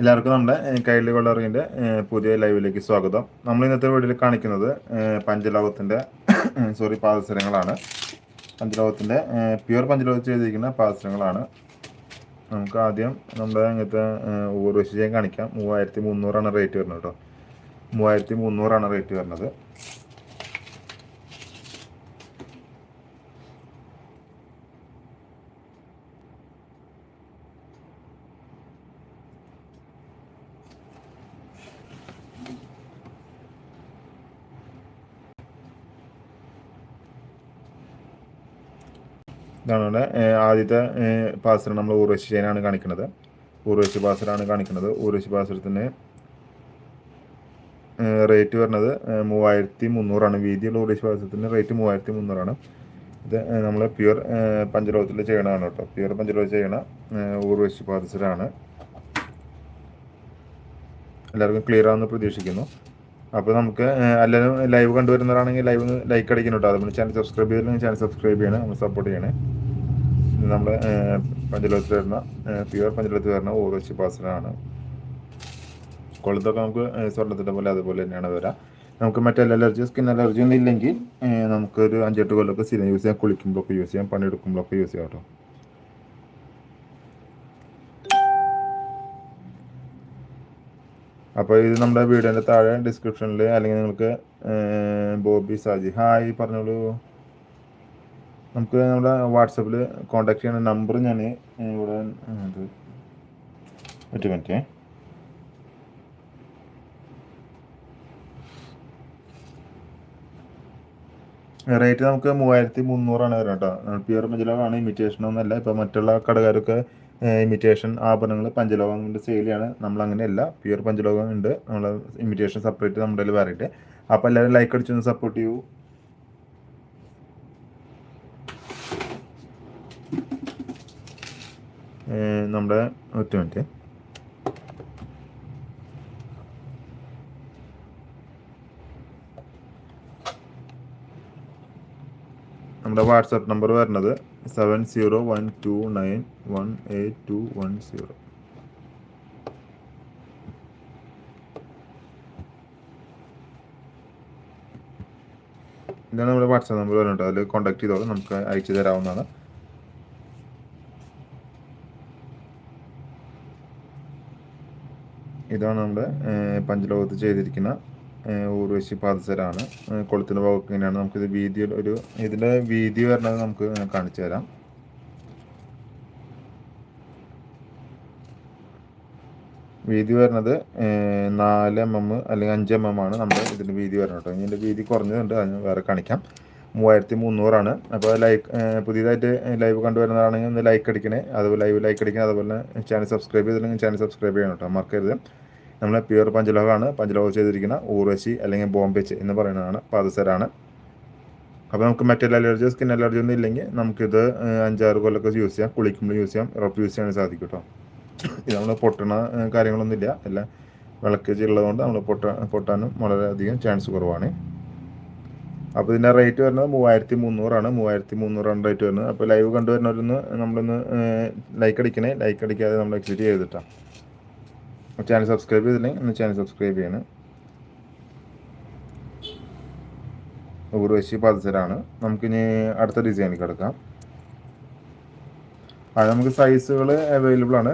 എല്ലാവർക്കും നമ്മുടെ കൈലി കൊള്ളറിന്റെ പുതിയ ലൈവിലേക്ക് സ്വാഗതം. നമ്മൾ ഇന്നത്തെ വീഡിയോയിൽ കാണിക്കുന്നത് പഞ്ചലോകത്തിന്റെ സോറി പാദസരങ്ങളാണ്. പഞ്ചലോകത്തിന്റെ പ്യുവർ പഞ്ചലോകത്ത് ചെയ്തിരിക്കുന്ന പാദസരങ്ങളാണ്. നമുക്ക് ആദ്യം നമ്മുടെ ഇങ്ങനത്തെ ഊർവശിജയം കാണിക്കാം. മൂവായിരത്തി മുന്നൂറാണ് റേറ്റ് വരുന്നത് കേട്ടോ. മൂവായിരത്തി മുന്നൂറാണ് റേറ്റ് വരുന്നത്. ഇതാണ് ഇവിടെ ആദ്യത്തെ പാസരം നമ്മൾ ഊർവശി ചെയിനാണ് കാണിക്കുന്നത് ഊർവശി പാസറാണ് കാണിക്കുന്നത് ഊർവശി പാസരത്തിന് റേറ്റ് വരുന്നത് മൂവായിരത്തി മുന്നൂറാണ്. വീതിയുള്ള ഊർവശി പാസരത്തിന് റേറ്റ് മൂവായിരത്തി മുന്നൂറാണ്. ഇത് നമ്മൾ പ്യുവർ പഞ്ചലോകത്തിൽ ചെയ്യണതാണ് കേട്ടോ. പ്യുവർ പഞ്ചലോകത്തിൽ ചെയ്യണ ഊർവശി പാദസരാണ് എല്ലാവർക്കും ക്ലിയർ ആണെന്ന് പ്രതീക്ഷിക്കുന്നു. അപ്പോൾ നമുക്ക് എല്ലാവരും ലൈവ് കണ്ടുവരുന്നവരാണെങ്കിൽ ലൈവ് ലൈക്ക് അടിക്കണം കേട്ടോ. അതുപോലെ ചാനൽ സബ്സ്ക്രൈബ് ചെയ്തില്ലെങ്കിൽ ചാനൽ സബ്സ്ക്രൈബ് ചെയ്യണം. നമ്മൾ സപ്പോർട്ട് ചെയ്യണേ. നമ്മൾ പഞ്ചലോകത്തിൽ വരുന്ന പ്യുവർ പഞ്ചലോകത്തിൽ വരുന്ന ഓരോ ശുപാസനാണ് കൊളുത്തൊക്കെ നമുക്ക് സ്വർണത്തിന്റെ പോലെ അതുപോലെ തന്നെയാണ് വരാം. നമുക്ക് മറ്റേ അലർജി സ്കിൻ അലർജി ഒന്നും ഇല്ലെങ്കിൽ നമുക്കൊരു അഞ്ചെട്ട് കൊല്ലമൊക്കെ സ്ഥിരം യൂസ് ചെയ്യാം. കുളിക്കുമ്പോഴൊക്കെ യൂസ് ചെയ്യാം. പണിയെടുക്കുമ്പോഴൊക്കെ യൂസ് ചെയ്യാം കേട്ടോ. അപ്പോൾ ഇത് നമ്മുടെ വീഡിയോന്റെ താഴെ ഡിസ്ക്രിപ്ഷനിൽ അല്ലെങ്കിൽ നിങ്ങൾക്ക് ബോബി സാജി. ഹായ് പറഞ്ഞോളൂ. നമുക്ക് നമ്മുടെ വാട്സപ്പിൽ കോൺടാക്ട് ചെയ്യുന്ന നമ്പർ ഞാൻ ഇവിടെ ഇത് ഒറ്റ മിനിറ്റ് റേറ്റ് നമുക്ക് മൂവായിരത്തി മുന്നൂറാണ് വരുന്നത് കേട്ടോ. പ്യുവർ പഞ്ചലോകമാണ് ഇമിറ്റേഷൻ ഒന്നല്ല ഇപ്പം മറ്റുള്ള കടകാരൊക്കെ ഇമിറ്റേഷൻ ആഭരണങ്ങൾ പഞ്ചലോകം കൊണ്ട് സെയിൽ ചെയ്യാണ് നമ്മൾ പഞ്ചലോകം ഉണ്ട്. നമ്മൾ ഇമിറ്റേഷൻ സെപ്പറേറ്റ് നമ്മുടെ കയ്യിൽ വേറെ അപ്പോൾ എല്ലാവരും ലൈക്ക് അടിച്ചൊന്ന് സപ്പോർട്ട് ചെയ്യൂ. നമ്മുടെ ഒറ്റ മിനിറ്റ്. നമ്മുടെ വാട്സപ്പ് നമ്പർ വരുന്നത് seven zero one two nine one eight two one zero. ഇതാണ് നമ്മുടെ വാട്സാപ്പ് നമ്പർ വരുന്നുണ്ട് അതിൽ കോൺടാക്ട് ചെയ്തോളൂ. നമുക്ക് അയച്ചു തരാവുന്നതാണ്. ഇതാണ് നമ്മുടെ പഞ്ചലോകത്ത് ചെയ്തിരിക്കുന്ന ഊർവശി പാദസരാണ്. കൊളുത്തിന്റെ ഭാഗമൊക്കെ ഇങ്ങനെയാണ്. നമുക്കിത് വീതി ഒരു ഇതിന്റെ വീതി വരണത് നമുക്ക് കാണിച്ചു തരാം. വീതി വരുന്നത് നാല് എം എം അല്ലെങ്കിൽ അഞ്ച് എം എം ആണ് നമ്മുടെ ഇതിന്റെ വീതി വരുന്നത് കേട്ടോ. ഇതിന്റെ വീതി കുറഞ്ഞതുണ്ട് അതിന് വേറെ കാണിക്കാം. മൂവായിരത്തി മുന്നൂറാണ്. അപ്പോൾ ലൈക്ക് പുതിയതായിട്ട് ലൈവ് കണ്ടുവരുന്നതാണെങ്കിൽ ഒന്ന് ലൈക്ക് അടിക്കണേ. അതുപോലെ ലൈവ് ലൈക്ക് അടിക്കണേ. അതുപോലെ ചാനൽ സബ്സ്ക്രൈബ് ചെയ്തില്ലെങ്കിൽ ചാനൽ സബ്സ്ക്രൈബ് ചെയ്യണം കേട്ടോ. മറക്കരുത്. നമ്മൾ പ്യുവർ പഞ്ചലോഹമാണ്. പഞ്ചലോഹം ചെയ്തിരിക്കുന്ന ഊർവശി അല്ലെങ്കിൽ ബോംബെച്ച് എന്ന് പറയുന്നതാണ് പാദസരാണ്. അപ്പോൾ നമുക്ക് മെറ്റൽ അലർജി സ്കിൻ അലർജി ഒന്നും ഇല്ലെങ്കിൽ നമുക്കിത് അഞ്ചാറ് കൊല്ലൊക്കെ യൂസ് ചെയ്യാം. കുളിക്കുമ്പോൾ യൂസ് ചെയ്യാം. ഉറപ്പ് യൂസ് ചെയ്യാൻ സാധിക്കും കേട്ടോ ഇത് നമ്മൾ പൊട്ടണ കാര്യങ്ങളൊന്നുമില്ല എല്ലാം വിളക്കേജ് ഉള്ളതുകൊണ്ട് നമ്മൾ പൊട്ട പൊട്ടാനും വളരെയധികം ചാൻസ് കുറവാണ്. അപ്പോൾ ഇതിന്റെ റേറ്റ് വരുന്നത് മൂവായിരത്തി മുന്നൂറാണ് മൂവായിരത്തി മുന്നൂറാണ് റേറ്റ് വരുന്നത്. അപ്പോൾ ലൈവ് കണ്ടുവരുന്നവരൊന്ന് നമ്മളൊന്ന് ലൈക്ക് അടിക്കണേ. ലൈക്ക് അടിക്കാതെ നമ്മൾ എക്സിറ്റ് ചെയ്തിട്ടാണ് ചാനൽ സബ്സ്ക്രൈബ് ചെയ്തില്ലെങ്കിൽ ഒന്ന് ചാനൽ സബ്സ്ക്രൈബ് ചെയ്യണം. ഊർവശി പൾസറാണ് നമുക്കിനി അടുത്ത ഡിസൈനിൽ കിടക്കാം. അത് നമുക്ക് സൈസുകൾ അവൈലബിൾ ആണ്.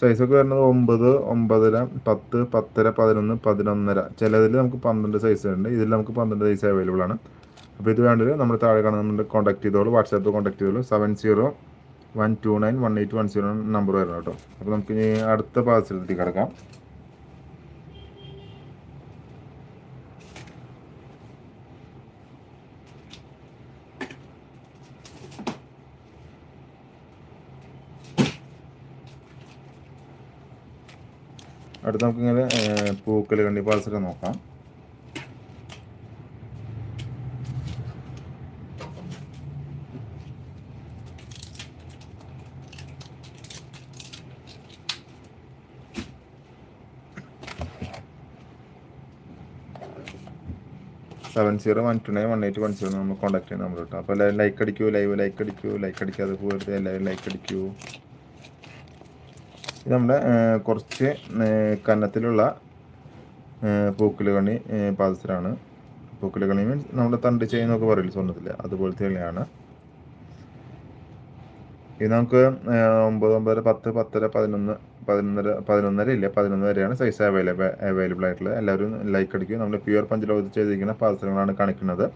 സൈസൊക്കെ വരുന്നത് ഒമ്പത് ഒമ്പതര പത്ത് പത്തര പതിനൊന്ന് പതിനൊന്നര. ചിലതിൽ നമുക്ക് പന്ത്രണ്ട് സൈസ് ഉണ്ട്. ഇതിൽ നമുക്ക് പന്ത്രണ്ട് സൈസ് അവൈലബിൾ ആണ്. അപ്പോൾ ഇത് വേണ്ടത് നമ്മൾ താഴെ കാണുന്ന നമ്മൾ കോൺടാക്ട് ചെയ്തോളൂ. വാട്സാപ്പ് കോൺടാക്ട് ചെയ്തോളൂ. Seven zero one two nine one eight one zero number വരണം കേട്ടോ. അപ്പോൾ നമുക്ക് ഇനി അടുത്ത പാദസരത്തിലേക്ക് കിടക്കാം. അടുത്ത് നമുക്കിങ്ങനെ പൂക്കൽ കണ്ടി പാദസരം നോക്കാം. Seven zero one two nine one eight one zero നമ്മൾ കോൺടാക്ട് ചെയ്യുന്ന നമ്പർ കേട്ടോ അപ്പോൾ എല്ലാവരും ലൈക്ക് അടിക്കൂ ലൈവ് ലൈക്ക് അടിക്കൂ ലൈക്ക് അടിക്കാതെ പോകരുത് എല്ലാവരും ലൈക്ക് അടിക്കൂ. ഇത് നമ്മുടെ കുറച്ച് കന്നത്തിലുള്ള പൂക്കുല കണി പാദസരമാണ് പൂക്കുല കണി മീൻസ് നമ്മുടെ തണ്ട് ചെയ്യുന്നൊക്കെ പറയില്ല സ്വർണത്തിൽ അതുപോലത്തെ തന്നെയാണ് ഇത് നമുക്ക് ഒമ്പത് ഒമ്പത് പത്ത് പത്തര പതിനൊന്ന് പതിനൊന്നര പതിനൊന്നര ഇല്ല പതിനൊന്ന് വരെയാണ് സൈസ് അവൈലബിൾ അവൈലബിൾ ആയിട്ടുള്ളത്. എല്ലാവരും ലൈക്ക് അടിക്കും നമ്മൾ പ്യുവർ പഞ്ചലോകത്ത് ചെയ്തിരിക്കുന്ന പാദസരങ്ങളാണ് കാണിക്കുന്നത്.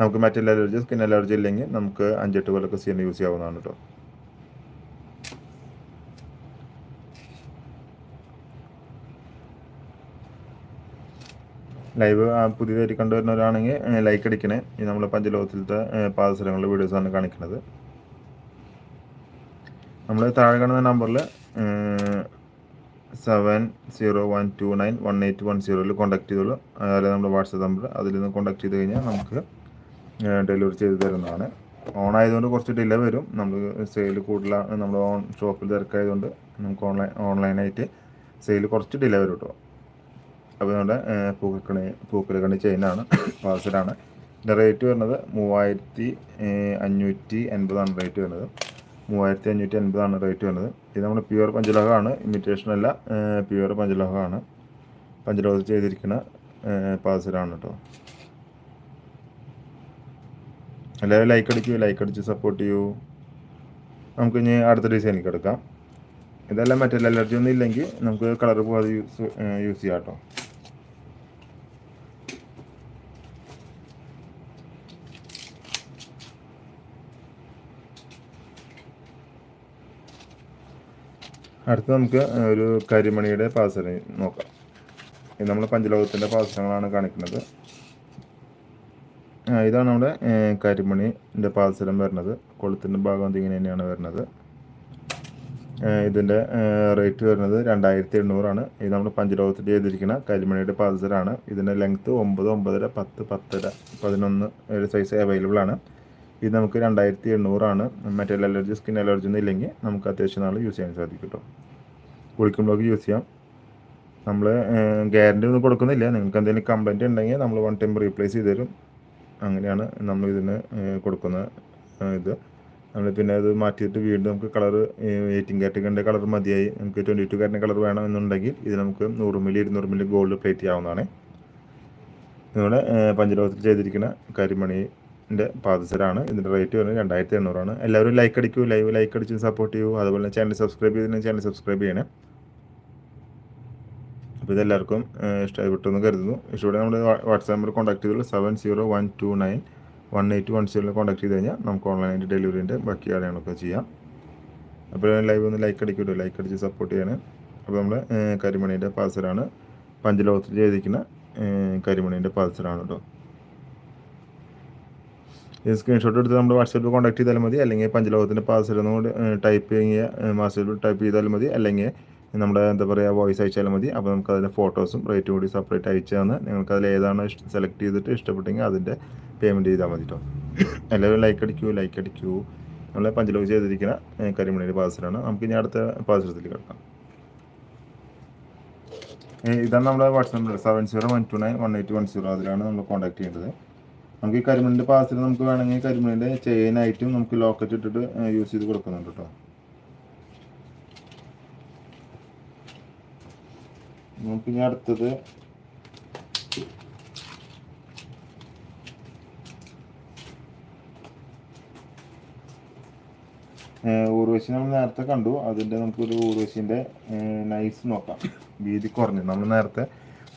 നമുക്ക് മറ്റെല്ലാ അലർജി സ്കിൻ അലർജി ഇല്ലെങ്കിൽ നമുക്ക് അഞ്ചെട്ട് കൊല്ലൊക്കെ സീൻ യൂസ് ചെയ്യാവുന്നതാണ് കേട്ടോ ലൈവ് പുതിയതായിട്ട് കണ്ടുവരുന്നവരാണെങ്കിൽ ലൈക്ക് അടിക്കണേ. നമ്മൾ പഞ്ചലോകത്തിലത്തെ പാദസരങ്ങളുടെ വീഡിയോസാണ് കാണിക്കുന്നത്. നമ്മൾ താഴെ കാണുന്ന നമ്പറിൽ seven zero one two nine one eight one സീറോയിൽ കോൺടാക്ട് ചെയ്തോളൂ. അതായത് നമ്മുടെ വാട്സപ്പ് നമ്പർ അതിൽ നിന്ന് കോൺടാക്ട് ചെയ്ത് കഴിഞ്ഞാൽ നമുക്ക് ഡെലിവറി ചെയ്ത് തരുന്നതാണ്. ഓൺ ആയതുകൊണ്ട് കുറച്ച് ഡിലേ വരും. നമ്മൾ സെയിൽ കൂടുതലാണ് നമ്മൾ ഓൺ ഷോപ്പിൽ തിരക്കായതുകൊണ്ട് നമുക്ക് ഓൺലൈൻ ഓൺലൈനായിട്ട് സെയിൽ കുറച്ച് ഡിലേ വരും കേട്ടോ അപ്പോൾ നമ്മുടെ പൂക്കണി പൂക്കൽ കണി ചെയിനാണ് പാർസലാണ് ഇതിന്റെ റേറ്റ് വരുന്നത് മൂവായിരത്തി അഞ്ഞൂറ്റി എൺപതാണ് റേറ്റ് വരുന്നത്. മൂവായിരത്തി അഞ്ഞൂറ്റി അൻപതാണ് റേറ്റ് വരുന്നത്. ഇത് നമ്മൾ പ്യുവർ പഞ്ചലോഹമാണ്. ഇമിറ്റേഷൻ അല്ല പ്യുവർ പഞ്ചലോഹമാണ്. പഞ്ചലോഹത്തിൽ ചെയ്തിരിക്കുന്ന പാർസലാണ് കേട്ടോ എല്ലാവരും ലൈക്ക് അടിക്കൂ ലൈക്ക് അടിച്ച് സപ്പോർട്ട് ചെയ്യൂ. നമുക്ക് ഇനി അടുത്ത ഡിസൈനിലേക്ക് എടുക്കാം. ഇതെല്ലാം മറ്റെല്ലാം അലർജി ഒന്നും ഇല്ലെങ്കിൽ നമുക്ക് കളർ പോകാതെ യൂസ് യൂസ് ചെയ്യാം കേട്ടോ അടുത്ത് നമുക്ക് ഒരു കരിമണിയുടെ പാസരം നോക്കാം. ഇത് നമ്മൾ പഞ്ചലോകത്തിന്റെ പാസരങ്ങളാണ് കാണിക്കുന്നത്. ഇതാണ് നമ്മുടെ കരിമണിന്റെ പാസരം വരുന്നത്. കൊളുത്തിന്റെ ഭാഗം ഇങ്ങനെ തന്നെയാണ് വരുന്നത്. ഇതിന്റെ റേറ്റ് വരുന്നത് രണ്ടായിരത്തി എണ്ണൂറാണ് ഇത് നമ്മൾ പഞ്ചലോകത്തിൽ ചെയ്തിരിക്കുന്ന കരിമണിയുടെ പാദസരമാണ് ഇതിന്റെ ലെങ്ത്ത് ഒമ്പത് ഒമ്പതര പത്ത് പത്തര പതിനൊന്ന് സൈസ് അവൈലബിൾ ആണ്. ഇത് നമുക്ക് രണ്ടായിരത്തി എണ്ണൂറാണ് മറ്റേ അലർജി സ്കിൻ അലർജി ഒന്നും ഇല്ലെങ്കിൽ നമുക്ക് അത്യാവശ്യം നാൾ യൂസ് ചെയ്യാൻ സാധിക്കും കേട്ടോ കുളിക്കുമ്പോഴൊക്കെ യൂസ് ചെയ്യാം. നമ്മൾ ഗ്യാരണ്ടി ഒന്നും കൊടുക്കുന്നില്ല. നിങ്ങൾക്ക് എന്തെങ്കിലും കംപ്ലൈന്റ് ഉണ്ടെങ്കിൽ നമ്മൾ വൺ ടൈം റീപ്ലേസ് ചെയ്ത് തരും. അങ്ങനെയാണ് നമ്മൾ ഇതിന് കൊടുക്കുന്ന ഇത്. നമ്മൾ പിന്നെ അത് മാറ്റിയിട്ട് വീണ്ടും നമുക്ക് കളർ എയ്റ്റീൻ കാറ്റഗറിന്റെ കളർ മതിയായി. നമുക്ക് ട്വന്റി ടു കാറ്റിന്റെ കളർ വേണമെന്നുണ്ടെങ്കിൽ ഇത് നമുക്ക് നൂറ് മില്ലി ഇരുന്നൂറ് മില്ലി ഗോൾഡ് പ്ലേറ്റ് ചെയ്യാവുന്നതാണ്. നമ്മുടെ പഞ്ചലോകത്തിൽ ചെയ്തിരിക്കുന്ന കരിമണിന്റെ പാദസരാണ്. ഇതിന്റെ റേറ്റ് വരുന്നത് രണ്ടായിരത്തി എണ്ണൂറാണ് എല്ലാവരും ലൈക്ക് അടിക്കൂ ലൈവ് ലൈക്ക് അടിച്ച് സപ്പോർട്ട് ചെയ്യൂ. അതുപോലെ ചാനൽ സബ്സ്ക്രൈബ് ചെയ്തിട്ടുണ്ടെങ്കിൽ ചാനൽ സബ്സ്ക്രൈബ് ചെയ്യണേ. അപ്പോൾ ഇതെല്ലാവർക്കും ഇഷ്ടപ്പെട്ടെന്ന് കരുതുന്നു. ഇഷ്ടപ്പെട്ട നമ്മുടെ വാട്സാപ്പ് നമ്പർ കോൺടാക്ട് ചെയ്തുള്ള seven zero one two nine one eight one സീറോയിൽ കോൺടാക്ട് ചെയ്ത് കഴിഞ്ഞാൽ നമുക്ക് ഓൺലൈനായിട്ട് ഡെലിവറിന്റെ ബാക്കി കാര്യങ്ങളൊക്കെ ചെയ്യാം. അപ്പോൾ ലൈവ് ഒന്ന് ലൈക്ക് അടിക്കൂട്ടോ ലൈക്ക് അടിച്ച് സപ്പോർട്ട് ചെയ്യണേ. അപ്പോൾ നമ്മൾ കരിമണീന്റെ പാസറാണ് പഞ്ചലോകത്തിൽ ചെയ്തിരിക്കുന്ന കരിമണീന്റെ പാസറാണ് കേട്ടോ ഈ സ്ക്രീൻഷോട്ട് എടുത്ത് നമ്മുടെ വാട്സാപ്പിൽ കോൺടാക്ട് ചെയ്താലും മതി. അല്ലെങ്കിൽ പഞ്ചലോകത്തിന്റെ പാസ്വേഡ് കൂടി ടൈപ്പ് ചെയ്യുക വാട്സാപ്പിൽ ടൈപ്പ് ചെയ്താലും മതി. അല്ലെങ്കിൽ നമ്മുടെ എന്താ പറയുക വോയിസ് അയച്ചാലും മതി. അപ്പോൾ നമുക്ക് അതിന്റെ ഫോട്ടോസും റേറ്റും കൂടി സെപ്പറേറ്റ് അയച്ചു നിങ്ങൾക്ക് അതിൽ ഏതാണ് സെലക്ട് ചെയ്തിട്ട് ഇഷ്ടപ്പെട്ടെങ്കിൽ അതിന്റെ പേയ്മെന്റ് ചെയ്താൽ മതി കേട്ടോ എല്ലാവരും ലൈക്ക് അടിക്കൂ ലൈക്ക് അടിക്കൂ. നമ്മൾ പഞ്ചലോകം ചെയ്തിരിക്കുന്ന കരിമണിയുടെ പാസ്വേഡാണ് നമുക്ക് ഇനി അടുത്ത പാസ്വേഡത്തിൽ കിടക്കാം. ഇതാണ് നമ്മുടെ WhatsApp number seven zero one two nine one eight one zero അതിലാണ് നമ്മൾ കോൺടാക്ട് ചെയ്യേണ്ടത്. നമുക്ക് ഈ കരിമണിന്റെ പാസിൽ നമുക്ക് വേണമെങ്കിൽ കരിമണിന്റെ ചെയിനായിട്ടും നമുക്ക് ലോക്കറ്റ് ഇട്ടിട്ട് യൂസ് ചെയ്ത് കൊടുക്കുന്നുണ്ട് കേട്ടോ നമുക്ക് ഇനി അടുത്തത് ഊർവശി നമ്മൾ നേരത്തെ കണ്ടു. അതിന്റെ നമുക്കൊരു ഊർവശിന്റെ നൈസ് നോക്കാം. വീതി കുറഞ്ഞു. നമ്മൾ നേരത്തെ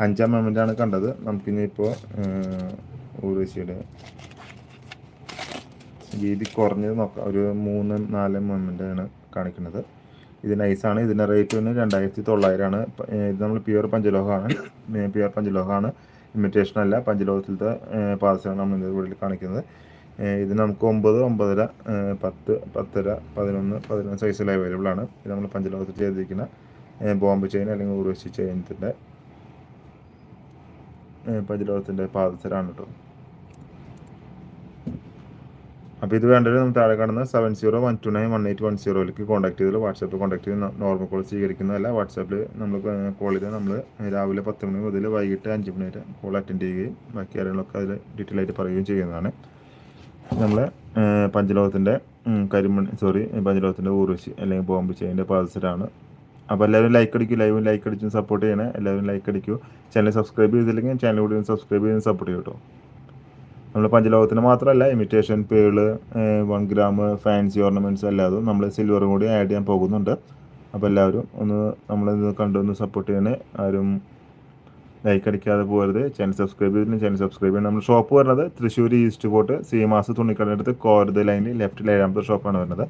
അഞ്ചാം മെമ്മന്റാണ് കണ്ടത്. നമുക്കിനിയിപ്പോൾ ഊർവശിയുടെ വീതി കുറഞ്ഞത് നോക്കാം. ഒരു മൂന്ന് നാല് ആണ് കാണിക്കുന്നത്. ഇത് നൈസാണ് ഇതിന്റെ റേറ്റ് വന്ന് രണ്ടായിരത്തി തൊള്ളായിരമാണ് ഇത് നമ്മൾ പ്യുവർ പഞ്ചലോഹമാണ്. പ്യുവർ പഞ്ചലോഹമാണ്. ഇമിറ്റേഷൻ അല്ല. പഞ്ചലോഹത്തിലത്തെ പാർസലാണ് നമ്മൾ ഇതിന്റെ ഇവിടെ കാണിക്കുന്നത്. ഇത് നമുക്ക് ഒമ്പത് ഒമ്പതര പത്ത് പത്തര പതിനൊന്ന് പതിനൊന്ന് സൈസിൽ അവൈലബിൾ ആണ്. ഇത് നമ്മൾ പഞ്ചലോഹത്തിൽ ചെയ്തിരിക്കുന്ന ബോംബ് ചെയിൻ അല്ലെങ്കിൽ ഊർവശി ചെയിനത്തിന്റെ പഞ്ചലോകത്തിന്റെ പാദസരാണ് കേട്ടോ അപ്പോൾ ഇത് വേണ്ടത് നമ്മൾ താഴെ കാണുന്ന seven zero one two nine one eight one സീറോയിലേക്ക് contact ചെയ്ത് വാട്സാപ്പിൽ കോൺടാക്ട് ചെയ്ത് നോർമൽ കോൾ സ്വീകരിക്കുന്നതല്ല. വാട്സാപ്പിൽ നമ്മൾ കോൾ ചെയ്ത് നമ്മൾ രാവിലെ പത്ത് മണി മുതൽ വൈകിട്ട് അഞ്ച് മണി വരെ കോൾ അറ്റൻഡ് ചെയ്യുകയും ബാക്കി കാര്യങ്ങളൊക്കെ അതിൽ ഡീറ്റെയിൽ ആയിട്ട് പറയുകയും ചെയ്യുന്നതാണ്. നമ്മൾ പഞ്ചലോകത്തിന്റെ കരിമണി സോറി പഞ്ചലോകത്തിന്റെ ഊർവശി അല്ലെങ്കിൽ ബോംബ് ചെയ്യേണ്ട പാദസരാണ് അപ്പോൾ എല്ലാവരും ലൈക്ക് അടിക്കൂ ലൈവും ലൈക്ക് അടിച്ചും സപ്പോർട്ട് ചെയ്യണേ. എല്ലാവരും ലൈക്ക് അടിക്കൂ. ചാനൽ സബ്സ്ക്രൈബ് ചെയ്തില്ലെങ്കിൽ ചാനൽ കൂടി സബ്സ്ക്രൈബ് ചെയ്ത് സപ്പോർട്ട് ചെയ്യും കേട്ടോ നമ്മൾ പഞ്ചലോകത്തിന് മാത്രമല്ല imitation pearl one gram fancy ornaments അല്ലാതും നമ്മൾ സിൽവറും കൂടി ആഡ് ചെയ്യാൻ പോകുന്നുണ്ട്. അപ്പോൾ എല്ലാവരും ഒന്ന് നമ്മളിത് കണ്ടൊന്ന് സപ്പോർട്ട് ചെയ്യണേ. ആരും ലൈക്ക് അടിക്കാതെ പോകരുത്. ചാനൽ സബ്സ്ക്രൈബ് ചെയ്തില്ലെങ്കിൽ ചാനൽ സബ്സ്ക്രൈബ് ചെയ്യണം. നമ്മൾ ഷോപ്പ് വരുന്നത് തൃശ്ശൂർ ഈസ്റ്റ് സി സീമാസ് തുണിക്കടയുടെ അടുത്ത് കോരത് ലൈനിൽ ലെഫ്റ്റിൽ ഏഴാമത്തെ ഷോപ്പാണ് വരുന്നത്.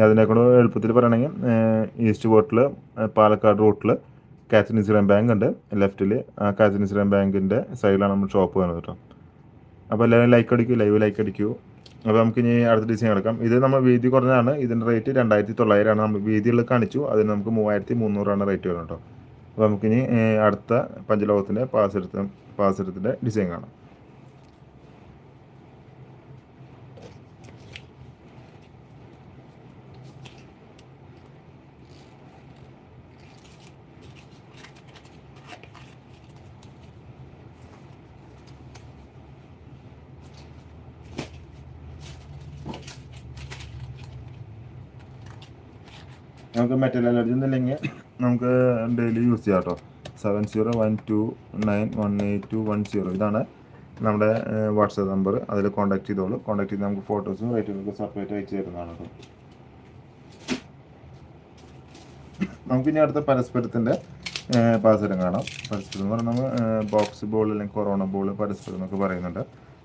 അതിനെക്കൊണ്ട് എളുപ്പത്തിൽ പറയണമെങ്കിൽ ഈസ്റ്റ് ബോട്ടിൽ പാലക്കാട് റൂട്ടിൽ കാത്തലിൻ ഇസ്ലാം ബാങ്ക് ഉണ്ട്. ലെഫ്റ്റിൽ ആ കാത്തലിൻ ഇസ്ലാം ബാങ്കിന്റെ സൈഡിലാണ് നമ്മൾ ഷോപ്പ് വരുന്നത് കേട്ടോ. അപ്പോൾ എല്ലാവരും ലൈക്ക് അടിക്കൂ ലൈവ് ലൈക്ക് അടിക്കൂ. അപ്പോൾ നമുക്ക് ഇനി അടുത്ത ഡിസൈൻ എടുക്കാം. ഇത് നമ്മൾ വീതി കുറഞ്ഞതാണ്. ഇതിന്റെ റേറ്റ് രണ്ടായിരത്തി തൊള്ളായിരമാണ്. നമ്മൾ വീതികൾ കാണിച്ചു. അതിന് നമുക്ക് മൂവായിരത്തി മുന്നൂറാണ് റേറ്റ് വരുന്നത് കേട്ടോ. അപ്പോൾ നമുക്കിനി അടുത്ത പഞ്ചലോകത്തിന്റെ പാസരത്ത് പാസരത്തിന്റെ ഡിസൈൻ കാണാം. നമുക്ക് മെറ്റൽ അലർജി ഒന്നുമില്ലെങ്കിൽ നമുക്ക് ഡെയിലി യൂസ് ചെയ്യാം കേട്ടോ. Seven zero one two nine one eight two one zero ഇതാണ് നമ്മുടെ വാട്സപ്പ് നമ്പർ അതിൽ കോൺടാക്ട് ചെയ്തോളൂ. കോൺടാക്ട് ചെയ്ത് നമുക്ക് ഫോട്ടോസും റേറ്റുകളൊക്കെ സെപ്പറേറ്റ് അയച്ചു തരുന്നതാണ് കേട്ടോ. നമുക്ക് ഇനി അടുത്ത പരസ്പരത്തിന്റെ പാസരം കാണാം. പരസ്പരം എന്ന് നമ്മൾ ബോക്സ് ബോൾ അല്ലെങ്കിൽ കൊറോണ ബോൾ പരസ്പരം എന്നൊക്കെ പറയുന്നുണ്ട്.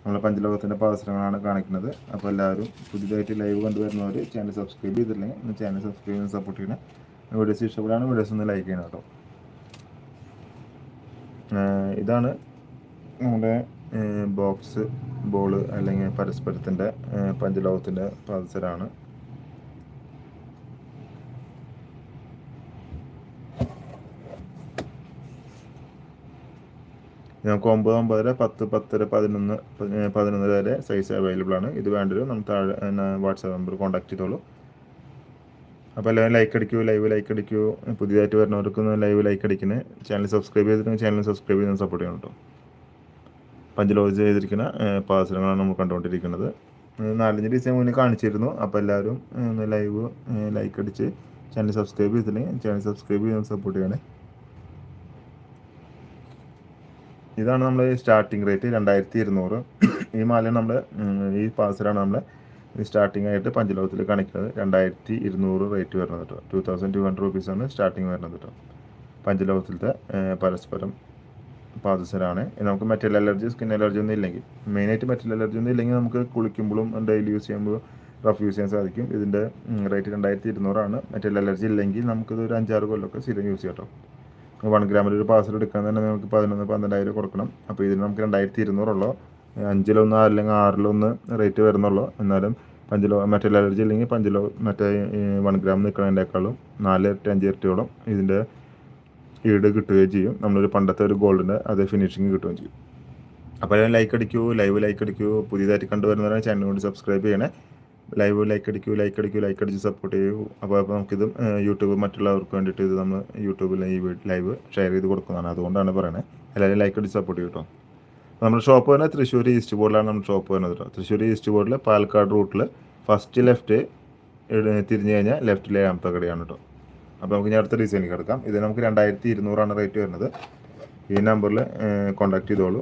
നമ്മൾ പഞ്ചലോകത്തിന്റെ പാദസരങ്ങളാണ് കാണിക്കുന്നത്. അപ്പോൾ എല്ലാവരും പുതിയതായിട്ട് ലൈവ് കണ്ടുവരുന്നവർ ചാനൽ സബ്സ്ക്രൈബ് ചെയ്തിട്ടില്ലെങ്കിൽ ഒന്ന് ചാനൽ സബ്സ്ക്രൈബ് ചെയ്ത് സപ്പോർട്ട് ചെയ്യണം. വീഡിയോസ് ഇഷ്ടപ്പെടാണ് വീഡിയോസ് ഒന്ന് ലൈക്ക് ചെയ്യണം കേട്ടോ. ഇതാണ് നമ്മുടെ ബോക്സ് ബോൾ അല്ലെങ്കിൽ പരസ്പരത്തിന്റെ പഞ്ചലോകത്തിന്റെ പാദസരമാണ് നമുക്ക് ഒമ്പത് ഒമ്പതര പത്ത് പത്തര പതിനൊന്ന് പതിനൊന്ന് പതിനൊന്നര വരെ സൈസ് അവൈലബിൾ ആണ്. ഇത് വേണ്ടൊരു നമ്മൾ താഴെ വാട്സാപ്പ് നമ്പർ കോൺടാക്ട് ചെയ്തോളൂ. അപ്പോൾ എല്ലാവരും ലൈക്ക് അടിക്കൂ ലൈവ് ലൈക്ക് അടിക്കൂ. പുതിയതായിട്ട് വരുന്നവർക്കൊന്ന് ലൈവ് ലൈക്ക് അടിക്കുന്നത് ചാനൽ സബ്സ്ക്രൈബ് ചെയ്തിട്ടുണ്ടെങ്കിൽ ചാനൽ സബ്സ്ക്രൈബ് ചെയ്ത് സപ്പോർട്ട് ചെയ്യണം കേട്ടോ പഞ്ചലോജ് ചെയ്തിരിക്കുന്ന പാസരങ്ങളാണ് നമ്മൾ കണ്ടുകൊണ്ടിരിക്കുന്നത്. നാലഞ്ച് ഡിസൈൻ മുന്നേ കാണിച്ചിരുന്നു. അപ്പോൾ എല്ലാവരും ലൈവ് ലൈക്ക് അടിച്ച് ചാനൽ സബ്സ്ക്രൈബ് ചെയ്തിട്ടുണ്ടെങ്കിൽ ചാനൽ സബ്സ്ക്രൈബ് ചെയ്യുന്ന സപ്പോർട്ട് ചെയ്യണേ. ഇതാണ് നമ്മൾ സ്റ്റാർട്ടിംഗ് റേറ്റ് രണ്ടായിരത്തി ഇരുന്നൂറ് ഈ മാല നമ്മൾ ഈ പാസിലാണ് നമ്മൾ സ്റ്റാർട്ടിംഗ് ആയിട്ട് പഞ്ചലോകത്തിൽ കാണിക്കുന്നത്. രണ്ടായിരത്തി ഇരുന്നൂറ് റേറ്റ് വരുന്നത് കേട്ടോ ടു തൗസൻഡ് ടു ഹൺഡ്രഡ് റുപ്പീസാണ് സ്റ്റാർട്ടിങ് വരുന്നത് കേട്ടോ പഞ്ചലോകത്തിലത്തെ പരസ്പരം പാദസരാണ് നമുക്ക് മെറ്റൽ അലർജി സ്കിൻ അലർജി ഒന്നും ഇല്ലെങ്കിൽ മെയിനായിട്ട് മെറ്റൽ അലർജി ഒന്നും ഇല്ലെങ്കിൽ നമുക്ക് കുളിക്കുമ്പോഴും ഡെയിലി യൂസ് ചെയ്യുമ്പോൾ റഫ് യൂസ് ചെയ്യാൻ സാധിക്കും. ഇതിന്റെ റേറ്റ് രണ്ടായിരത്തി ഇരുന്നൂറാണ് മെറ്റൽ അലർജി ഇല്ലെങ്കിൽ നമുക്കിത് ഒരു അഞ്ചാറ് കൊല്ലമൊക്കെ സ്ഥിരം യൂസ് ചെയ്യാം കേട്ടോ വൺ ഗ്രാമിൽ ഒരു പാർസൽ എടുക്കാൻ തന്നെ നമുക്ക് പതിനൊന്ന് പന്ത്രണ്ടായിരം കൊടുക്കണം. അപ്പോൾ ഇതിന് നമുക്ക് രണ്ടായിരത്തി ഇരുന്നൂറുള്ളൂ അഞ്ചിലൊന്ന് അല്ലെങ്കിൽ ആറിലൊന്ന് റേറ്റ് വരുന്നുള്ളൂ. എന്നാലും പഞ്ചിലോ മറ്റേ അലർജി ഇല്ലെങ്കിൽ പഞ്ചിലോ മറ്റേ വൺ ഗ്രാം നിൽക്കുന്നതിന്റെക്കാളും നാല് ഇരട്ടി അഞ്ച് ഇരട്ടിയോളം ഇതിന്റെ ഈട് കിട്ടുകയും ചെയ്യും. നമ്മളൊരു പണ്ടത്തെ ഒരു ഗോൾഡിന്റെ അത് ഫിനിഷിങ് കിട്ടുകയും ചെയ്യും. അപ്പോൾ ലൈക്ക് അടിക്കൂ ലൈവ് ലൈക്ക് അടിക്കൂ. പുതിയതായിട്ട് കണ്ടുവരുന്നവരെ ചാനൽ കൂടി സബ്സ്ക്രൈബ് ചെയ്യണേ. ലൈവ് ലൈക്ക് അടിക്കൂ ലൈക്ക് അടിക്കൂ ലൈക്ക് അടിച്ച് സപ്പോർട്ട് ചെയ്യൂ. അപ്പോൾ അപ്പോൾ നമുക്കിത് യൂട്യൂബ് മറ്റുള്ളവർക്ക് വേണ്ടിയിട്ട് ഇത് നമ്മൾ യൂട്യൂബിൽ ഈ ലൈവ് ഷെയർ ചെയ്ത് കൊടുക്കുന്നതാണ്. അതുകൊണ്ടാണ് പറയുന്നത് എല്ലാവരും ലൈക്ക് അടിച്ച് സപ്പോർട്ട് ചെയ്യും കേട്ടോ നമ്മുടെ ഷോപ്പ് വരുന്നത് തൃശ്ശൂർ ഈസ്റ്റ് ബോർഡിലാണ് നമ്മുടെ ഷോപ്പ് വരുന്നത് കേട്ടോ തൃശ്ശൂർ ഈസ്റ്റ് ബോർഡിൽ പാലക്കാട് റൂട്ടിൽ ഫസ്റ്റ് ലെഫ്റ്റ് തിരിഞ്ഞു കഴിഞ്ഞാൽ ലെഫ്റ്റിലെ ഏഴാമത്തെ കടയാണ് കേട്ടോ അപ്പോൾ നമുക്ക് ഇനി അടുത്ത ഡിസൈനിൽ കിടക്കാം. ഇത് നമുക്ക് രണ്ടായിരത്തി ഇരുന്നൂറാണ് റേറ്റ് വരുന്നത്. ഈ നമ്പറിൽ കോൺടാക്ട് ചെയ്തോളൂ.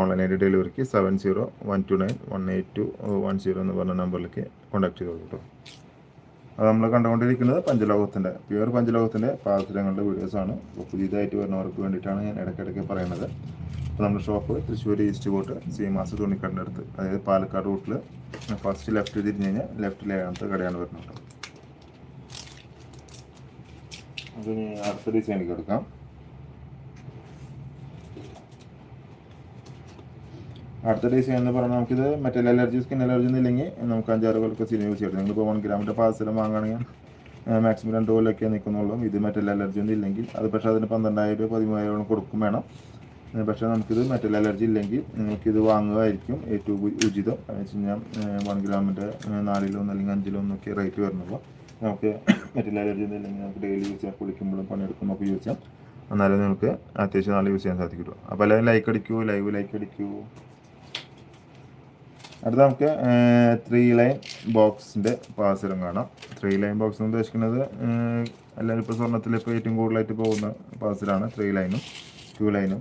ഓൺലൈനായിട്ട് ഡെലിവറിക്ക് seven zero one two nine one eight two one zero എന്ന് പറഞ്ഞ നമ്പറിലേക്ക് കോൺടാക്ട് ചെയ്തോളൂ കേട്ടോ അത് നമ്മൾ കണ്ടുകൊണ്ടിരിക്കുന്നത് പഞ്ചലോകത്തിന്റെ പ്യുവർ പഞ്ചലോകത്തിന്റെ പാത്രങ്ങളുടെ വീഡിയോസാണ് അപ്പോൾ പുതിയതായിട്ട് വരുന്നവർക്ക് വേണ്ടിയിട്ടാണ് ഞാൻ ഇടയ്ക്കിടയ്ക്ക് പറയുന്നത്. അപ്പോൾ നമ്മുടെ ഷോപ്പ് തൃശ്ശൂർ ഈസ്റ്റ് കോട്ട് സീമാസ് തുണിക്കടന്റെ അടുത്ത് അതായത് പാലക്കാട് റൂട്ടിൽ ഫസ്റ്റ് ലെഫ്റ്റ് തിരിഞ്ഞ് കഴിഞ്ഞാൽ ലെഫ്റ്റിൽ ഏഴാമത്തെ കടയാണ് വരുന്നത് അത് അടുത്ത ഡിസൈനിലേക്ക് എടുക്കാം. അടുത്ത ഡിസൈൻ എന്ന് പറഞ്ഞാൽ നമുക്കിത് മെറ്റൽ അലർജി സ്കിൻ അലർജി ഒന്നുമില്ലെങ്കിൽ നമുക്ക് അഞ്ചാറ് കൊല്ലൊക്കെ സിനിമ യൂസ് ചെയ്യാം നിങ്ങളിപ്പോൾ വൺ ഗ്രാമിന്റെ പാർസലും വാങ്ങുകയാണെങ്കിൽ മാക്സിമം രണ്ട് കൊല്ലൊക്കെ നിൽക്കുന്നുള്ളൂ. ഇത് മെറ്റൽ അലർജി ഒന്നും ഇല്ലെങ്കിൽ അത് പക്ഷേ അതിന് പന്ത്രണ്ടായിരം രൂപ പതിമൂവായിരം കൊടുക്കും വേണം. പക്ഷേ നമുക്കിത് മെറ്റൽ അലർജി ഇല്ലെങ്കിൽ നിങ്ങൾക്കിത് വാങ്ങുകയായിരിക്കും ഏറ്റവും ഉചിതം. എന്ന് വെച്ച് കഴിഞ്ഞാൽ വൺ ഗ്രാമിന്റെ നാലിലൊന്ന് അല്ലെങ്കിൽ അഞ്ചിലൊന്നൊക്കെ റേറ്റ് വരുന്നുള്ളൂ. നമുക്ക് മെറ്റൽ അലർജി ഒന്നും ഇല്ലെങ്കിൽ നമുക്ക് ഡെയിലി യൂസ് ചെയ്യാം. കുളിക്കുമ്പോഴും പണിയെടുക്കുമ്പോൾ ഒക്കെ യൂസ് ചെയ്യാം. എന്നാലും നിങ്ങൾക്ക് അത്യാവശ്യം നാളെ യൂസ് ചെയ്യാൻ സാധിക്കുള്ളൂ അപ്പോൾ എല്ലാവരും ലൈക്ക് അടിക്കൂ ലൈവ് ലൈക്ക് അടിക്കൂ. അടുത്ത നമുക്ക് ത്രീ ലൈൻ ബോക്സിന്റെ പാസരം കാണാം. ത്രീ ലൈൻ ബോക്സ് എന്ന് ഉദ്ദേശിക്കുന്നത് എല്ലാവരും ഇപ്പോൾ സ്വർണത്തിൽ ഇപ്പോൾ ഏറ്റവും കൂടുതലായിട്ട് പോകുന്ന പാസിലാണ് ത്രീ ലൈനും ടു ലൈനും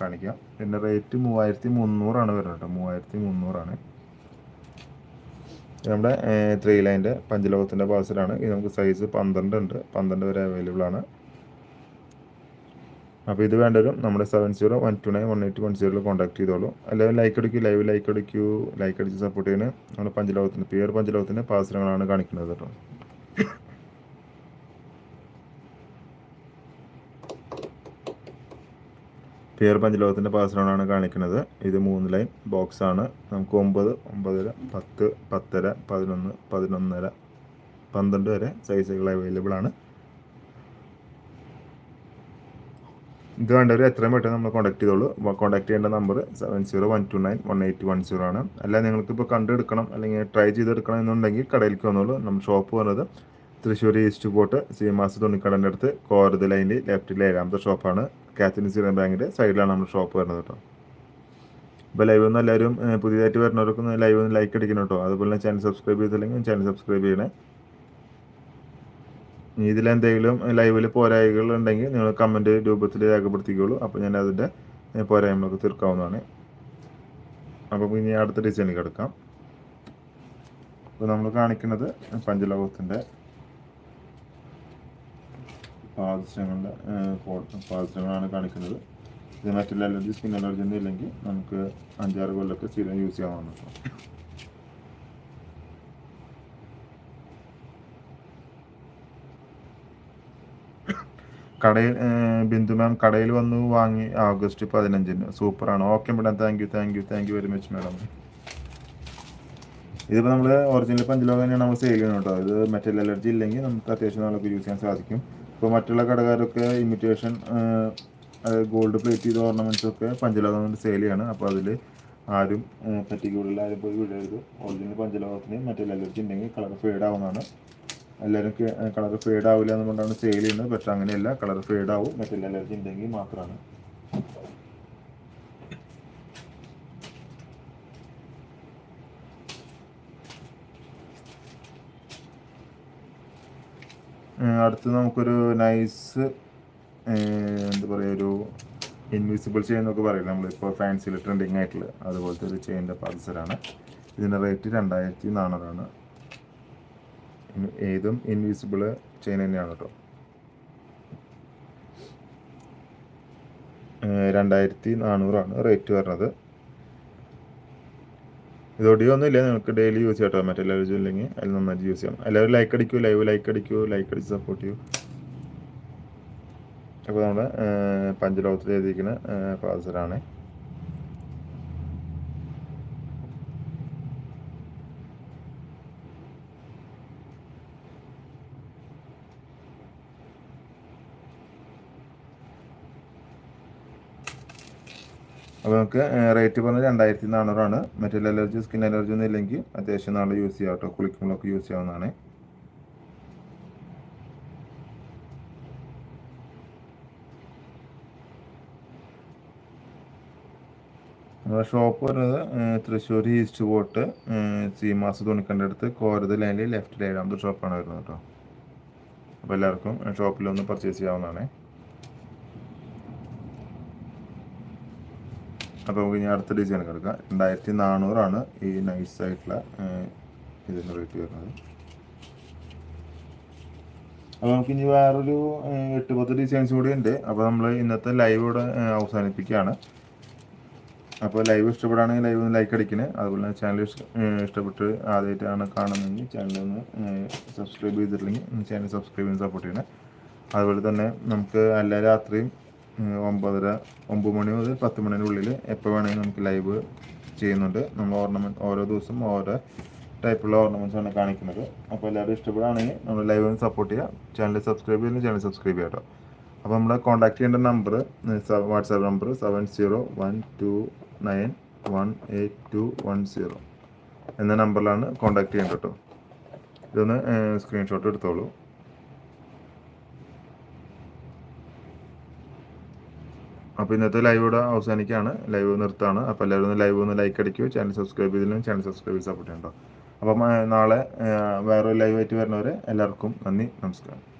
കാണിക്കാം. പിന്നെ റേറ്റ് മൂവായിരത്തി മുന്നൂറാണ് വരുന്നത് കേട്ടോ. മൂവായിരത്തി മുന്നൂറാണ്. നമ്മുടെ ത്രീ ലൈന്റെ പഞ്ചലോകത്തിന്റെ പാസരാണ് ഇത് നമുക്ക് സൈസ് പന്ത്രണ്ട് ഉണ്ട്. പന്ത്രണ്ട് വരെ അവൈലബിൾ ആണ്. അപ്പോൾ ഇത് വേണ്ടവരും നമ്മുടെ seven zero one two nine one eight one സീറോയിൽ കോൺടാക്ട് ചെയ്തോളൂ. അല്ലെങ്കിൽ ലൈക്ക് അടിക്കൂ ലൈവ് ലൈക്ക് അടിക്കൂ ലൈക്ക് അടിച്ച് സപ്പോർട്ട് ചെയ്യുന്നത് നമ്മുടെ പഞ്ചലോകത്തിന്റെ പിയർ പഞ്ചലോകത്തിന്റെ പാസരങ്ങളാണ് കാണിക്കുന്നത് കേട്ടോ. പിയർ പഞ്ചലോകത്തിന്റെ പാസ്വേഡാണ് കാണിക്കുന്നത്. ഇത് മൂന്ന് ലൈൻ ബോക്സ് ആണ്. നമുക്ക് ഒമ്പത് ഒമ്പതര പത്ത് പത്തര പതിനൊന്ന് പതിനൊന്നര പന്ത്രണ്ട് വരെ സൈസുകൾ അവൈലബിൾ ആണ്. ഇത് വേണ്ടവർ എത്രയും പെട്ടെന്ന് നമ്മൾ കോൺടാക്ട് ചെയ്തോളൂ. കോൺടാക്ട് ചെയ്യേണ്ട number seven zero one two nine one eight one zero ആണ്. അല്ല നിങ്ങൾക്ക് ഇപ്പോൾ കണ്ടെടുക്കണം അല്ലെങ്കിൽ ട്രൈ ചെയ്തെടുക്കണം എന്നുണ്ടെങ്കിൽ കടയിലേക്ക് വന്നോളൂ. നമ്മൾ ഷോപ്പ് വന്നത് തൃശ്ശൂർ ഈസ്റ്റ് പോട്ട് സീമാസ് തുണിക്കടന്റെ അടുത്ത് കോരത് ലൈനിൽ ലെഫ്റ്റിൽ ഏഴാമത്തെ ഷോപ്പാണ് കാത്തലിൻ സീറോ ബാങ്കിന്റെ സൈഡിലാണ് നമ്മുടെ ഷോപ്പ് വരുന്നത് കേട്ടോ. ഇപ്പോൾ ലൈവ് ഒന്നും എല്ലാവരും പുതിയതായിട്ട് വരുന്നവർക്കൊന്ന് ലൈവ് ഒന്ന് ലൈക്ക് അടിക്കണം കേട്ടോ. അതുപോലെ ചാനൽ സബ്സ്ക്രൈബ് ചെയ്തില്ലെങ്കിൽ ചാനൽ സബ്സ്ക്രൈബ് ചെയ്യണേ. ഇതിലെന്തെങ്കിലും ലൈവിൽ പോരായ്മകൾ ഉണ്ടെങ്കിൽ നിങ്ങൾ കമന്റ് രൂപത്തിൽ രേഖപ്പെടുത്തിക്കോളൂ. അപ്പോൾ ഞാൻ അതിന്റെ പോരായ്മകളൊക്കെ തീർക്കാവുന്നതാണ്. അപ്പോൾ ഇനി അടുത്ത ഡിസൈനിൽ കിടക്കാം. അപ്പോൾ നമ്മൾ കാണിക്കുന്നത് പഞ്ചലോകത്തിന്റെ പാദശ്രങ്ങളുടെ പാദശ്രങ്ങളാണ് കാണിക്കുന്നത്. ഇത് മറ്റുള്ള അലർജി സ്കിൻ അലർജി ഒന്നും ഇല്ലെങ്കിൽ നമുക്ക് അഞ്ചാറ് കൊല്ലമൊക്കെ സ്ഥിരം യൂസ് ചെയ്യാവുന്നതാണ്. കടയിൽ ബിന്ദു മാം കടയിൽ വന്നു വാങ്ങി ആഗസ്റ്റ് പതിനഞ്ചിന്. സൂപ്പറാണ് okay madam thank you thank you thank you very much madam ഇതിപ്പോൾ നമ്മൾ ഒറിജിനൽ പഞ്ചലോകം തന്നെയാണ് നമ്മൾ സെയിൽ ചെയ്യുന്നത് കേട്ടോ. ഇത് മെറ്റൽ അലർജി ഇല്ലെങ്കിൽ നമുക്ക് അത്യാവശ്യം നമ്മളൊക്കെ യൂസ് ചെയ്യാൻ സാധിക്കും. ഇപ്പോൾ മറ്റുള്ള കടകാരൊക്കെ ഇമിറ്റേഷൻ ഗോൾഡ് പ്ലേറ്റ് ചെയ്ത ഓർണമെന്റ്സ് ഒക്കെ പഞ്ചലോകം കൊണ്ട് സെയിൽ ചെയ്യാണ്. അപ്പോൾ അതിൽ ആരും പറ്റിക്കൂടുതൽ ആരും പോയി വിടരുത്. ഒറിജിനൽ പഞ്ചലോകത്തിന് മെറ്റൽ അലർജി ഉണ്ടെങ്കിൽ കളർ ഫേഡ് ആവുന്നതാണ്. എല്ലാവരും കളർ ഫേഡ് ആവില്ല എന്നുകൊണ്ടാണ് സെയിൽ ചെയ്യുന്നത്. പക്ഷെ അങ്ങനെയല്ല കളർ ഫേഡ് ആവും. മെറ്റൽ അലർജി ഉണ്ടെങ്കിൽ മാത്രമാണ്. അടുത്ത് നമുക്കൊരു നൈസ് എന്താ പറയുക ഒരു ഇൻവിസിബിൾ ചെയിൻ എന്നൊക്കെ പറയില്ല നമ്മളിപ്പോൾ ഫാൻസിയിൽ ട്രെൻഡിങ് ആയിട്ടുള്ള അതുപോലത്തെ ഒരു ചെയിന്റെ പൾസറാണ് ഇതിന്റെ റേറ്റ് രണ്ടായിരത്തി നാനൂറാണ്. ഏതും ഇൻവിസിബിൾ ചെയിൻ തന്നെയാണ് കേട്ടോ. രണ്ടായിരത്തി നാനൂറാണ് റേറ്റ് വരുന്നത്. ഇത് ഒടിയൊന്നുമില്ല നിങ്ങൾക്ക് ഡെയിലി യൂസ് ചെയ്യാം കേട്ടോ മറ്റെല്ലാവരും ഇല്ലെങ്കിൽ അതിൽ നന്നായിട്ട് യൂസ് ചെയ്യാം എല്ലാവരും ലൈക്ക് അടിക്കൂ ലൈവ് ലൈക്ക് അടിക്കൂ ലൈക്ക് അടിച്ച് സപ്പോർട്ട് ചെയ്യൂ. അപ്പോൾ നമ്മുടെ പഞ്ചലോകത്തിൽ എഴുതിയിരിക്കുന്ന പാസറാണ് അപ്പോൾ നമുക്ക് റേറ്റ് പറഞ്ഞാൽ രണ്ടായിരത്തി നാനൂറാണ്. മെറ്റൽ അലർജി സ്കിൻ അലർജി ഒന്നും ഇല്ലെങ്കിൽ അത്യാവശ്യം നാളെ യൂസ് ചെയ്യാം കേട്ടോ. കുളിക്കുമ്പോഴൊക്കെ യൂസ് ചെയ്യാവുന്നതാണ്. നമ്മുടെ ഷോപ്പ് വരുന്നത് തൃശ്ശൂർ ഈസ്റ്റ് പോട്ട് സീമാസ് തുണിക്കന്റെ അടുത്ത് കോരത് ലൈനിൽ ലെഫ്റ്റ് ഏഴാമത്തെ ഷോപ്പാണ് വരുന്നത് കേട്ടോ. അപ്പോൾ എല്ലാവർക്കും ഷോപ്പിലൊന്ന് പർച്ചേസ് ചെയ്യാവുന്നതാണ്. അപ്പോൾ നമുക്ക് ഇനി അടുത്ത ഡിസൈൻ കിടക്കാം രണ്ടായിരത്തി നാനൂറാണ് ഈ നൈസ് ആയിട്ടുള്ള ഇതിന്റെ റേറ്റ് വരുന്നത്. അപ്പോൾ നമുക്ക് ഇനി വേറൊരു എട്ട് പത്ത് ഡിസൈൻസ് കൂടി ഉണ്ട്. അപ്പോൾ നമ്മൾ ഇന്നത്തെ ലൈവ് ഇവിടെ അവസാനിപ്പിക്കുകയാണ്. അപ്പോൾ ലൈവ് ഇഷ്ടപ്പെടുകയാണെങ്കിൽ ലൈവ് ഒന്ന് ലൈക്ക് അടിക്കണേ. അതുപോലെ ചാനൽ ഇഷ്ടപ്പെട്ട് ആദ്യമായിട്ടാണ് കാണുന്നതെങ്കിൽ ചാനൽ ഒന്ന് സബ്സ്ക്രൈബ് ചെയ്തിട്ടില്ലെങ്കിൽ ചാനൽ സബ്സ്ക്രൈബ് ചെയ്ത് സപ്പോർട്ട് ചെയ്യണേ. അതുപോലെ തന്നെ നമുക്ക് എല്ലാ രാത്രിയും ഒമ്പതര ഒമ്പത് മണി മുതൽ പത്ത് മണിന്റെ ഉള്ളിൽ എപ്പോൾ വേണമെങ്കിലും നമുക്ക് ലൈവ് ചെയ്യുന്നുണ്ട്. നമ്മൾ ഓർണമെന്റ് ഓരോ ദിവസം ഓരോ ടൈപ്പുള്ള ഓർണമെന്റ്സ് ആണ് കാണിക്കുന്നത്. അപ്പോൾ എല്ലാവരും ഇഷ്ടപ്പെടുകയാണെങ്കിൽ നമ്മൾ ലൈവ് സപ്പോർട്ട് ചെയ്യുക. ചാനൽ സബ്സ്ക്രൈബ് ചെയ്യുന്ന ചാനൽ സബ്സ്ക്രൈബ് ചെയ്യാം കേട്ടോ അപ്പോൾ നമ്മൾ കോൺടാക്ട് ചെയ്യേണ്ട number WhatsApp number seven zero one two nine one eight two one zero എന്ന നമ്പറിലാണ് കോൺടാക്ട് ചെയ്യേണ്ടത് കേട്ടോ ഇതൊന്ന് സ്ക്രീൻഷോട്ട് എടുത്തോളൂ. അപ്പോൾ ഇന്നത്തെ ലൈവ് ഇവിടെ അവസാനിക്കുകയാണ്. ലൈവ് നിർത്താണ് അപ്പോൾ എല്ലാവരും ലൈവ് ഒന്ന് ലൈക്ക് അടിക്കൂ. ചാനൽ സബ്സ്ക്രൈബ് ചെയ്തില്ലെങ്കിൽ ചാനൽ സബ്സ്ക്രൈബ് സപ്പോർട്ട് ചെയ്യണ്ടോ അപ്പം നാളെ വേറൊരു ലൈവ് ആയിട്ട് വരുന്നവരെ എല്ലാവർക്കും നന്ദി നമസ്കാരം.